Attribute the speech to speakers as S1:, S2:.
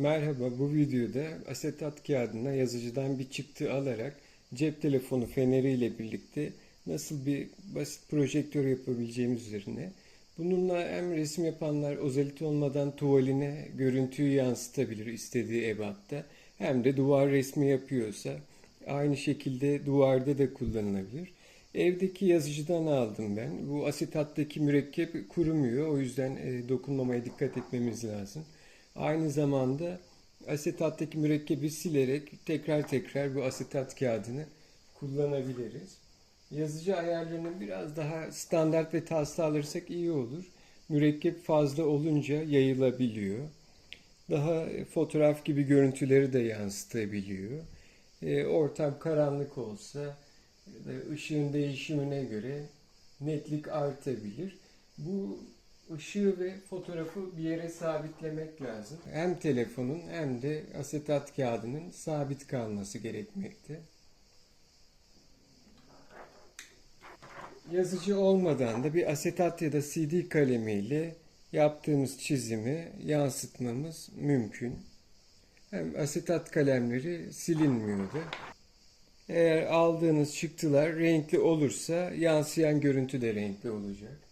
S1: Merhaba, bu videoda asetat kağıdına yazıcıdan bir çıktı alarak cep telefonu feneriyle birlikte nasıl bir basit projektör yapabileceğimiz üzerine. Bununla hem resim yapanlar özellikle olmadan tuvaline görüntüyü yansıtabilir istediği ebatta. Hem de duvar resmi yapıyorsa aynı şekilde duvarda da kullanılabilir. Evdeki yazıcıdan aldım ben. Bu asetattaki mürekkep kurumuyor. O yüzden e, dokunmamaya dikkat etmemiz lazım. Aynı zamanda asetattaki mürekkebi silerek tekrar tekrar bu asetat kağıdını kullanabiliriz. Yazıcı ayarlarını biraz daha standart ve tasla alırsak iyi olur. Mürekkep fazla olunca yayılabiliyor. Daha fotoğraf gibi görüntüleri de yansıtabiliyor. E, ortam karanlık olsa da ışığın değişimine göre netlik artabilir. Bu ışığı ve fotoğrafı bir yere sabitlemek lazım. Hem telefonun hem de asetat kağıdının sabit kalması gerekmekte. Yazıcı olmadan da bir asetat ya da CD kalemiyle yaptığımız çizimi yansıtmamız mümkün. Hem asetat kalemleri silinmiyordu. Eğer aldığınız çıktılar renkli olursa yansıyan görüntü de renkli olacak.